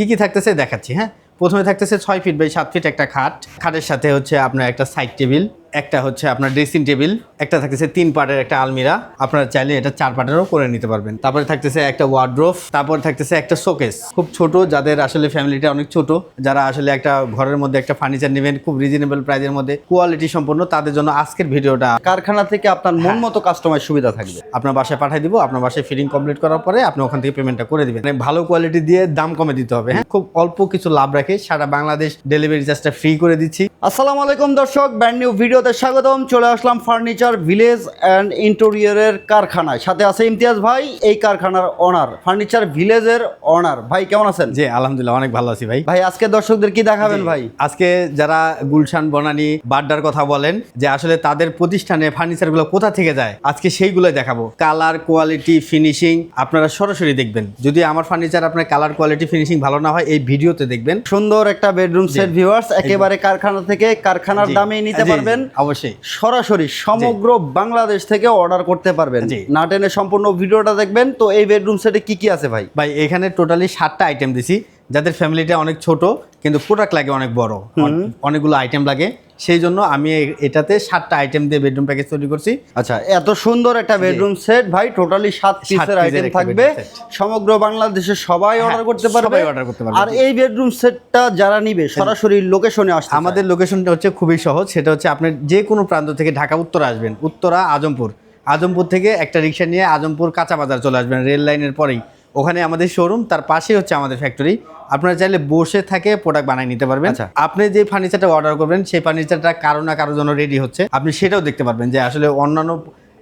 কি কি থাকতেছে দেখাচ্ছি হ্যাঁ? প্রথমে থাকতেছে ছয় ফিট বাই সাত ফিট একটা খাট। খাটের সাথে হচ্ছে আপনার একটা সাইড টেবিল একটা হচ্ছে আপনার ড্রেসিং টেবিল একটা থাকতেছে তিন পার্টের একটা আলমিরা। আপনারা চাইলে এটা চার পার্টেরও করে নিতে পারবেন। তারপরে থাকতেছে একটা ওয়ার্ড্রোফ তারপর থাকতেছে একটা শোকেস খুব ছোট যাদের আসলে ফ্যামিলিটা অনেক ছোট যারা আসলে একটা ঘরের মধ্যে একটা ফার্নিচার নেবেন খুব রিজনেবল প্রাইসের মধ্যে কোয়ালিটি সম্পন্ন তাদের জন্য আজকের ভিডিওটা। কারখানা থেকে আপনার মন মতো কাস্টমার সুবিধা থাকবে। আপনার বাসায় পাঠিয়ে দিব আপনার বাসায় ফিটিং কমপ্লিট করার পরে আপনি ওখান থেকে পেমেন্টটা করে দিবেন। মানে ভালো কোয়ালিটি দিয়ে দাম কমে দিতে হবে হ্যাঁ? খুব অল্প কিছু লাভ রাখে সারা বাংলাদেশ ডেলিভারি চার্জটা ফ্রি করে দিচ্ছি। আসসালামু আলাইকুম দর্শক ব্র্যান্ড নিউ ভিডিওতে স্বাগতম চলে আসলাম ফার্নিচার ভিলেজ অ্যান্ড ইন্টেরিয়রের কারখানায়। সাথে আছে ইমতিয়াজ ভাই এই কারখানার অনার ফার্নিচার ভিলেজের অনার ভাই কেমন আছেন? জি আলহামদুলিল্লাহ অনেক ভালো আছি ভাই। ভাই আজকে দর্শকদের কি দেখাবেন ভাই? আজকে যারা গুলশান বনানি বাড্ডার কথা বলেন যে আসলে তাদের প্রতিষ্ঠানে ফার্নিচারগুলো কোথা থেকে যায় আজকে সেইগুলো দেখাবো। কালার কোয়ালিটি ফিনিশিং আপনারা সরাসরি দেখবেন। যদি আমার ফার্নিচার আপনার কালার কোয়ালিটি ফিনিশিং ভালো না হয় এই ভিডিওতে দেখবেন। সুন্দর একটা বেডরুম সেট ভিউয়ার্স একেবারে কারখানা থেকে কারখানার। দামে নিতে পারবেন। অবশ্যই। সরাসরি সমগ্র বাংলাদেশ থেকে অর্ডার করতে পারবেন। না টেনে সম্পূর্ণ ভিডিওটা দেখবেন। তো এই বেডরুম সেটে কি কি আছে ভাই? ভাই এখানে টোটালি সাতটা আইটেম দিছি। যাদের ফ্যামিলিটা অনেক ছোট কিন্তু প্রোডাক্ট লাগে অনেক বড়। অনেকগুলো আইটেম লাগে। সেই জন্য আমি এটাতে সাতটা আইটেম দিয়ে বেডরুম প্যাকেজ তৈরি করছি। আচ্ছা এত সুন্দর একটা বেডরুম সেট ভাই টোটালি সাত পিসের আইটেম থাকবে। সমগ্র বাংলাদেশে সবাই অর্ডার করতে পারবে। সবাই order করতে পারবে, আর এই বেডরুম সেটটা যারা নিবে সরাসরি লোকেশনে আসতে আমাদের লোকেশনটা হচ্ছে খুবই সহজ। সেটা হচ্ছে আপনি যে কোনো প্রান্ত থেকে ঢাকা উত্তরা আসবেন উত্তরা আজমপুর। আজমপুর থেকে একটা রিক্সা নিয়ে আজমপুর কাঁচা বাজার চলে আসবেন রেল লাইনের পরেই। ওখানে আমাদের শোরুম তার পাশেই হচ্ছে আমাদের ফ্যাক্টরি আপনারা চাইলে বসে থাকে প্রোডাক্ট বানিয়ে নিতে পারবেন আচ্ছা। আপনি যে ফার্নিচারটা অর্ডার করবেন সেই ফার্নিচারটা কারও না কারোর জন্য রেডি হচ্ছে আপনি সেটাও দেখতে পারবেন যে আসলে অন্যান্য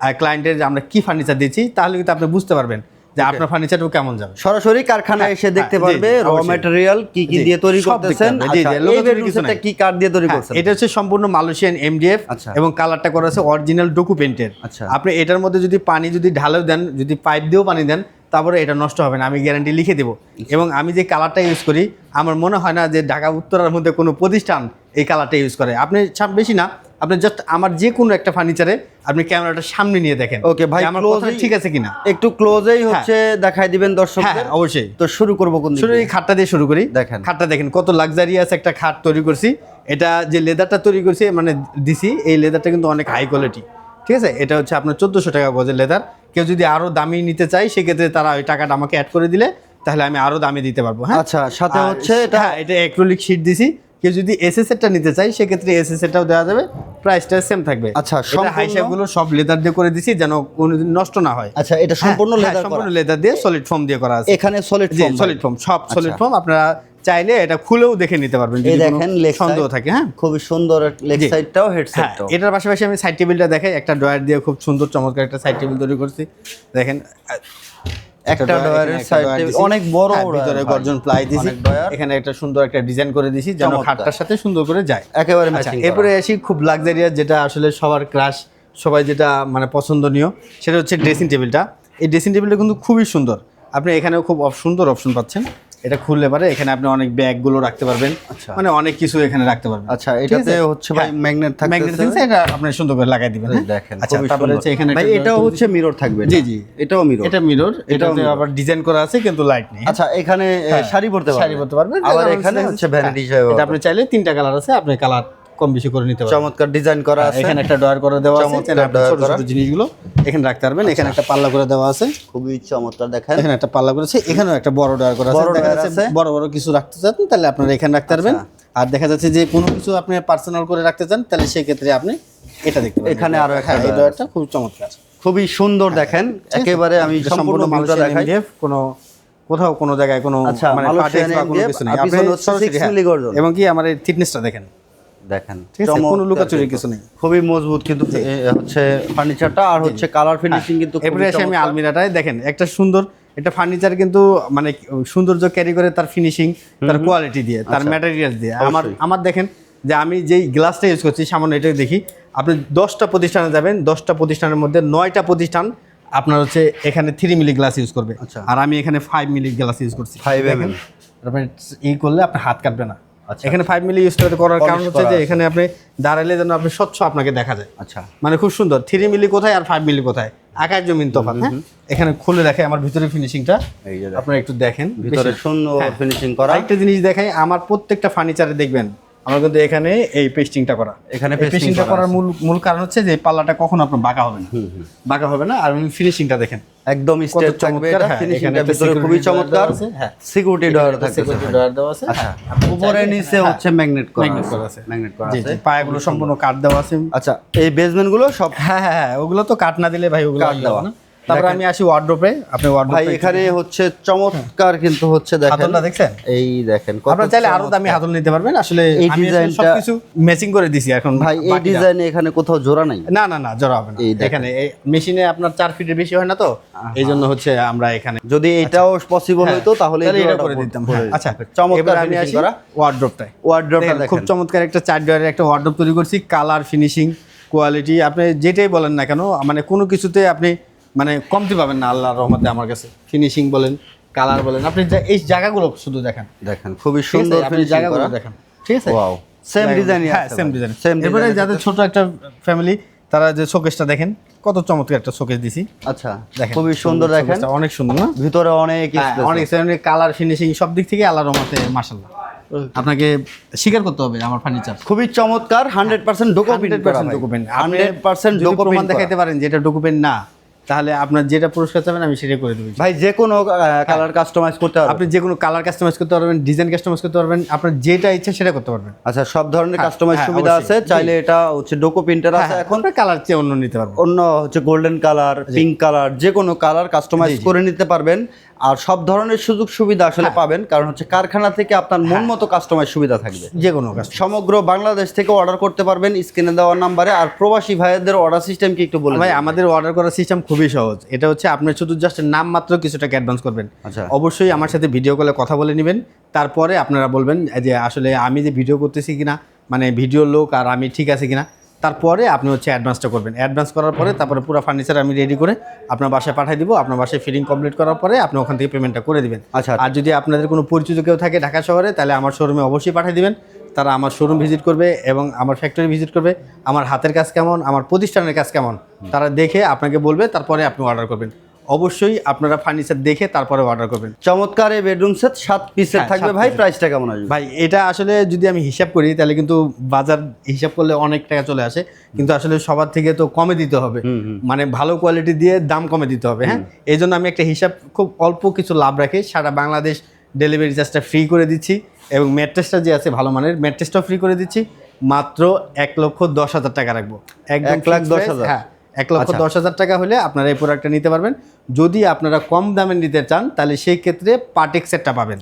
ক্লায়েন্টের আমরা কি ফার্নিচার দিচ্ছি তাহলে কিন্তু আপনি বুঝতে পারবেন যে আপনার ফার্নিচারটা কেমন যাবে সরাসরি কারখানায় হ্যাঁ, এসে দেখতে হ্যাঁ, পারবে র। ম্যাটেরিয়াল কি কি দিয়ে তৈরি করতেছেন জি, আচ্ছা। কি কাঠ দিয়ে তৈরি হ্যাঁ, করছেন এটা হচ্ছে সম্পূর্ণ মালয়েশিয়ান এমডিএফ আচ্ছা। এবং কালারটা করা আছে অরিজিনাল ডোকু পেন্টের আচ্ছা। আপনি এটার মধ্যে যদি পানি যদি ঢালেও দেন যদি পাইপ দিয়েও পানি দেন তারপরে এটা নষ্ট হবে না আমি গ্যারান্টি লিখে দেবো। এবং আমি যে কালারটা ইউজ করি আমার মনে হয় না যে ঢাকা উত্তরার মধ্যে কোনো প্রতিষ্ঠান এই কালারটা ইউজ করে। আপনি বেশি না আপনি জাস্ট আমার যে কোনো একটা ফার্নিচারে আপনি ক্যামেরাটা সামনে নিয়ে দেখেন। ওকে ভাই আমার কথা ঠিক আছে কিনা। একটু ক্লোজেই হচ্ছে দেখাই দিবেন হ্যাঁ দর্শকদের। হ্যাঁ, অবশ্যই। তো শুরু করব কোন শুরু এই খাটটা দিয়ে শুরু করি। দেখেন। খাটটা দেখেন কত লাক্সারিয়াস একটা খাট তৈরি করছি। এটা যে লেদারটা তৈরি করছি মানে দিছি এই লেদারটা কিন্তু অনেক হাই কোয়ালিটি ঠিক আছে? এটা হচ্ছে আপনার চোদ্দোশো টাকা গজের লেদার কেউ যদি আরও দামি নিতে চায় সেক্ষেত্রে তারা ওই টাকাটা আমাকে অ্যাড করে দিলে তাহলে আমি আরও দামি দিতে পারব হ্যাঁ? আচ্ছা সাথে হচ্ছে এটা হ্যাঁ এটা অ্যাক্রোলিক শিট দিছি। কেউ যদি এসএসএরটা নিতে চায় সেক্ষেত্রে এসএসএরটাও দেওয়া যাবে প্রাইসটা সেম থাকবে। আচ্ছা, সম্পূর্ণ- হাইসাগুলো সব লেদার দিয়ে করে দিছি যেন কোনোদিন নষ্ট না হয়। আচ্ছা এটা সম্পূর্ণ হ্যাঁ, লেদার সম্পূর্ণ লেদার দিয়ে সলিড ফর্ম দিয়ে করা আছে। এখানে সলিড জি সলিড ফর্ম সব সলিড ফর্ম আপনারা চাইলে এটা খুলেও দেখে নিতে পারবেন যদি দেখেন লেগ সন্দেহ থাকে হ্যাঁ? খুবই সুন্দর লেগ। সাইডটাও হেড হ্যাঁ এটার পাশাপাশি আমি সাইড টেবিলটা দেখাই একটা ড্রয়ার দিয়ে খুব সুন্দর চমৎকার একটা সাইড টেবিল তৈরি করছি। দেখেন একটা ডয়ারের একটা সাইড টেবিল অনেক বড় হ্যাঁ, ভিতরে গর্জন প্লাই দিছি। এখানে একটা সুন্দর একটা ডিজাইন করে দিছি যেন। খাটটার সাথে সুন্দর করে যায়। একেবারে আচ্ছা ম্যাচিং এরপরে আসি খুব লাক্সারিয়াস যেটা আসলে সবার ক্রাশ সবাই যেটা মানে পছন্দনীয় সেটা হচ্ছে ড্রেসিং টেবিলটা এই ড্রেসিং টেবিলটা কিন্তু খুবই সুন্দর। আপনি এখানেও খুব সুন্দর অপশন পাচ্ছেন। এটা খুললে পারে এখানে আপনি অনেক ব্যাগগুলো রাখতে পারবেন। আচ্ছা। মানে অনেক কিছু এখানে রাখতে পারবেন। আচ্ছা এটাতে হচ্ছে ভাই ম্যাগনেট থাকবে ম্যাগনেট থাকছে এটা আপনি সুন্দর করে লাগাই দিবেন হ্যাঁ? দেখেন আচ্ছা তারপরে। হচ্ছে এখানে ভাই এটাও হচ্ছে মিরর থাকবে জি, জি। এটাও মিরর এটা মিরর এটাতে আবার ডিজাইন করা আছে কিন্তু লাইট নেই। আচ্ছা এখানে শাড়ি পরতে পারবেন। শাড়ি পরতে পারবেন। আবার এখানে হচ্ছে ভ্যানিটি হ্যাঁ, এটা আপনি চাইলে তিনটা কালার আছে আপনি কালার কম বেশি করে নিতে পারবেন। চমৎকার ডিজাইন করা আছে। এখানে একটা ডয়ার করে দেওয়া আছে চমৎকার ছোট। ছোট জিনিসগুলো এখানে রাখতে পারবেন এখানে একটা পাল্লা করে দেওয়া আছে। খুবই চমৎকার দেখেন। এখানে একটা পাল্লা করেছে এখানেও একটা বড় ডয়ার করা আছে। বড় বড় বড় কিছু রাখতে চান তাহলে আপনারা এখানে রাখতে পারবেন। আর দেখা যাচ্ছে যে কোনো কিছু আপনি পার্সোনাল করে রাখতে চান তাহলে সেই ক্ষেত্রে আপনি এটা দেখতে পারবেন এখানে আরও একটা হ্যাঁ, এই ডয়ারটা খুব চমৎকার। খুবই সুন্দর দেখেন। একেবারে আমি সম্পূর্ণ মালয়েশিয়ান দেখাই। কোনো কোথাও কোনো জায়গায় কোনো আচ্ছা, মানে মালয়েশিয়ান বা কোনো কিছু নেই। আপনি হচ্ছে সরাসরি, 6 হ্যাঁ। এবং কি আমার এই থিকনেসটা দেখেন। দেখেন কোনো লুকাচুরি কিছু নেই। খুবই মজবুত কিন্তু হচ্ছে ফার্নিচারটা আর হচ্ছে কালার ফিনিশিং কিন্তু হ্যাঁ। এসে আমি। আলমিরাটায় দেখেন একটা সুন্দর এটা ফার্নিচার কিন্তু মানে সৌন্দর্য ক্যারি করে তার ফিনিশিং তার কোয়ালিটি দিয়ে তার ম্যাটেরিয়াল দিয়ে। আমার আমার দেখেন যে আমি যেই গ্লাসটা ইউজ করছি সামান্য এটা দেখি আপনি দশটা প্রতিষ্ঠানে যাবেন দশটা প্রতিষ্ঠানের মধ্যে নয়টা প্রতিষ্ঠান আপনার হচ্ছে এখানে থ্রি মিলি গ্লাস ইউজ করবে। আচ্ছা। আর আমি এখানে ফাইভ মিলি গ্লাস ইউজ করছি। 5 দেখেন, আপনি এই করলে আপনার হাত কাটবে না। আচ্ছা। এখানে ফাইভ মিলি ইউজ করে করার কারণ হচ্ছে যে এখানে আপনি দাঁড়ালে যেন আপনি স্বচ্ছ আপনাকে দেখা যায়। আচ্ছা। মানে খুব সুন্দর। থ্রি মিলি কোথায় আর ফাইভ মিলি কোথায়? আকাশ জমিন তফাৎ হ্যাঁ? এখানে খুলে দেখে আমার ভিতরে ফিনিশিংটা আপনারা একটু দেখেন। ভিতরে সুন্দর হ্যাঁ। ফিনিশিং করা। একটা জিনিস দেখাই আমার প্রত্যেকটা ফার্নিচারে দেখবেন আমার কিন্তু এখানে এই পেস্টিংটা করা। এখানে পেস্টিংটা করার মূল মূল কারণ হচ্ছে যে পাল্লাটা কখনো আপনার বাঁকা হবে না। বাঁকা হবে না আর ফিনিশিংটা দেখেন। একদম স্টেট চমৎকার, এটা হ্যাঁ, ফিনিশিংটা ভিতরে খুবই চমৎকার। আছে, হ্যাঁ। সিকিউরিটি ডয়ার থাকবে Security door দেওয়া আছে। আচ্ছা হ্যাঁ। উপরে নিচে হচ্ছে ম্যাগনেট করা Magnet করা আছে। ম্যাগনেট করা আছে। জি। পায়াগুলো সম্পূর্ণ কাঠ দেওয়া আছে। আচ্ছা এই বেসমেন্টগুলো সব হ্যাঁ হ্যাঁ হ্যাঁ ওগুলো তো কাঠ না দিলে ভাই ওগুলো ইয়ে দেওয়া। তারপরে আমি আসি ওয়ার্ড্রোপে আপনি ভাই এখানে হচ্ছে চমৎকার কিন্তু হচ্ছে দেখেন। হাতলটা দেখছেন? এই দেখেন আপনারা চাইলে আরও দামি হাতল নিতে পারবেন। আসলে এই ডিজাইনটা- সবকিছু ম্যাচিং করে দিছি এখন ভাই এই ডিজাইনে এখানে কোথাও জোড়া নাই? না না না জড়া হবে না। এখানে মেশিনে আপনার চার ফিটের বেশি হয় না তো? এই জন্য হচ্ছে আমরা এখানে যদি এটাও পসিবল হ্যাঁ, হতো তাহলে এটা করে দিতাম। হ্যাঁ, দিতাম। আচ্ছা চমৎকার আমি আসি করা। ওয়ার্ড্রপটায় ওয়ার্ড্রপটা দেখেন, খুব চমৎকার একটা চার ডয়ারের একটা ওয়ার্ড্রপ তৈরি করছি। কালার ফিনিশিং কোয়ালিটি আপনি যেটাই বলেন না কেন মানে কোনো কিছুতে আপনি মানে কমতি পাবেন না আল্লাহর রহমতে আমার কাছে। ফিনিশিং বলেন কালার বলেন আপনি এই জায়গাগুলো শুধু দেখেন। দেখেন খুবই সুন্দর আপনি জায়গাগুলো দেখেন ঠিক আছে? ওয়াও সেম ডিজাইন হ্যাঁ সেম ডিজাইন সেম এবারে যাদের ছোট একটা ফ্যামিলি তারা যে শোকেসটা দেখেন কত চমৎকার একটা শোকেস দিছি। আচ্ছা দেখেন খুবই সুন্দর দেখেন। অনেক সুন্দর না? ভিতরে অনেক হ্যাঁ, অনেক। কালার ফিনিশিং সব দিক থেকে আল্লাহর রহমতে মাশাআল্লাহ। আপনাকে স্বীকার করতে হবে আমার ফার্নিচার খুবই চমৎকার হান্ড্রেড পার্সেন্ট ডকুমেন্ট 100% document। আপনি হান্ড্রেড পার্সেন্ট ডকুমেন্ট দেখাইতে পারেন যেটা ডকুমেন্ট না তাহলে আপনার যেটা পুরস্কার চাবেন আমি সেটাই করে দেবো। ভাই যে কোনো কালার কাস্টমাইজ করতে পারবেন। আপনি যে কোনো কালার কাস্টমাইজ করতে পারবেন ডিজাইন কাস্টমাইজ করতে পারবেন আপনার যেটা ইচ্ছা সেটা করতে পারবেন। আচ্ছা সব ধরনের হ্যাঁ, কাস্টমাইজ হ্যাঁ, সুবিধা আছে চাইলে এটা হচ্ছে ডোকো প্রিন্টার আছে হ্যাঁ, এখন। আপনার কালার চেয়ে অন্য নিতে পারবেন। অন্য হচ্ছে গোল্ডেন কালার পিঙ্ক কালার যে কোনো কালার কাস্টমাইজ করে নিতে পারবেন। আর সব ধরনের সুযোগ সুবিধা আসলে হ্যাঁ। পাবেন কারণ হচ্ছে কারখানা থেকে আপনার মন মতো কাস্টমাইজ সুবিধা থাকবে। যে কোনো কাজ সমগ্র বাংলাদেশ থেকে অর্ডার করতে পারবেন স্ক্রিনে দেওয়া নাম্বারে আর প্রবাসী ভাইদের অর্ডার সিস্টেম কি একটু বলে ভাই আমাদের অর্ডার করার সিস্টেম খুবই সহজ। এটা হচ্ছে আপনি শুধু জাস্ট নাম মাত্র কিছু টাকা অ্যাডভান্স করবেন। আচ্ছা। অবশ্যই আমার সাথে ভিডিও কলে কথা বলে নেবেন। তারপরে আপনারা বলবেন যে আসলে আমি যে ভিডিও করতেছি কিনা মানে ভিডিও লোক আর আমি ঠিক আছে কিনা তারপরে আপনি হচ্ছে অ্যাডভান্সটা করবেন। অ্যাডভান্স করার পরে তারপরে পুরো ফার্নিচার আমি রেডি করে আপনার বাসায় পাঠিয়ে দিব। আপনার বাসায় ফিটিং কমপ্লিট করার পরে আপনি ওখান থেকে পেমেন্টটা করে দিবেন। আচ্ছা। আর যদি আপনাদের কোনো পরিচিত কেউ থাকে ঢাকা শহরে তাহলে আমার শোরুমে অবশ্যই পাঠিয়ে দিবেন। তারা আমার শোরুম ভিজিট করবে এবং আমার ফ্যাক্টরি ভিজিট করবে। আমার হাতের কাজ কেমন? আমার প্রতিষ্ঠানের কাজ কেমন? তারা দেখে আপনাকে বলবে তারপরে আপনি অর্ডার করবেন। অবশ্যই আপনারা ফার্নিচার দেখে তারপরে অর্ডার করবেন। চমৎকার এই বেডরুম সেট সাত পিসের হ্যাঁ, থাকবে ভাই। প্রাইসটা কেমন আসবে? ভাই এটা আসলে যদি আমি হিসাব করি তাহলে কিন্তু বাজার হিসাব করলে অনেক টাকা চলে আসে। কিন্তু আসলে সবার থেকে তো কমে দিতে হবে। মানে ভালো কোয়ালিটি দিয়ে দাম কমে দিতে হবে হ্যাঁ? এই জন্য আমি একটা হিসাব খুব অল্প কিছু লাভ রাখি। সারা বাংলাদেশ ডেলিভারি চার্জটা ফ্রি করে দিচ্ছি এবং ম্যাট্রেসটা যে আছে ভালো মানের ম্যাট্রেসটাও ফ্রি করে দিচ্ছি। মাত্র এক লক্ষ দশ হাজার টাকা রাখব। এক লাখ দশ হাজার? হ্যাঁ এক লক্ষ আচ্ছা। দশ হাজার টাকা হলে আপনারা এই প্রোডাক্টটা নিতে পারবেন। যদি আপনারা কম দামে নিতে চান তাহলে সেই ক্ষেত্রে পার্টেক সেটটা পাবেন।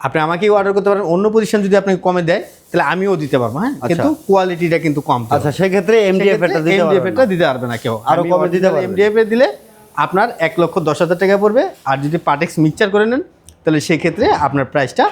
আপনি আমাকেই অর্ডার করতে পারেন অন্য পজিশন যদি আপনাকে কমে দেয় তাহলে আমিও দিতে পারব হ্যাঁ? কিন্তু কোয়ালিটিটা কিন্তু কম আচ্ছা সেক্ষেত্রে এমডিএফ এটা দিতে দিতে পারবে না কেউ। আরও কমে দিতে পারবে। এমডিএফ এ দিলে আপনার এক লক্ষ দশ হাজার টাকা পড়বে আর যদি পার্টেক্স মিক্সচার করে নেন তাহলে সেক্ষেত্রে আপনার প্রাইসটা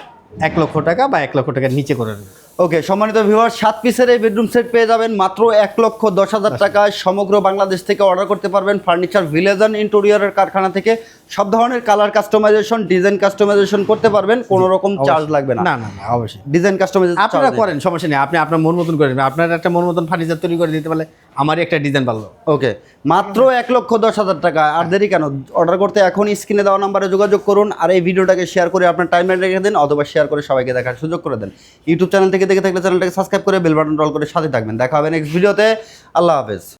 এক লক্ষ টাকা বা এক লক্ষ টাকার নিচে করে নেবেন। ওকে সম্মানিত ভিউয়ার সাত পিসের এই বেডরুম সেট পেয়ে যাবেন মাত্র এক লক্ষ দশ হাজার টাকায় সমগ্র বাংলাদেশ থেকে অর্ডার করতে পারবেন ফার্নিচার ভিলেজ অ্যান্ড ইন্টেরিয়রের কারখানা থেকে। সব ধরনের কালার কাস্টমাইজেশন ডিজাইন কাস্টমাইজেশন করতে পারবেন কোনো রকম চার্জ লাগবে না। না না অবশ্যই। ডিজাইন কাস্টমাইজেশন আপনারা করেন সমস্যা নেই। আপনি আপনার মন মতন করে নেবেন আপনার একটা মন মতন ফার্নিচার তৈরি করে দিতে পারলে আমারই একটা ডিজাইন পারল ওকে মাত্র এক লক্ষ দশ হাজার টাকা। আর দেরি কেন? অর্ডার করতে এখন স্ক্রিনে দেওয়া নাম্বারে যোগাযোগ করুন। আর এই ভিডিওটাকে শেয়ার করে আপনার টাইম রেখে দিন অথবা শেয়ার করে সবাইকে দেখার সুযোগ করে দেন। ইউটিউব চ্যানেল থেকে দেখে থাকলে চ্যানেলটাকে সাবস্ক্রাইব করে বেল বাটন রল করে সাথে থাকবেন। দেখা হবে নেক্সট ভিডিওতে আল্লাহ হাফেজ।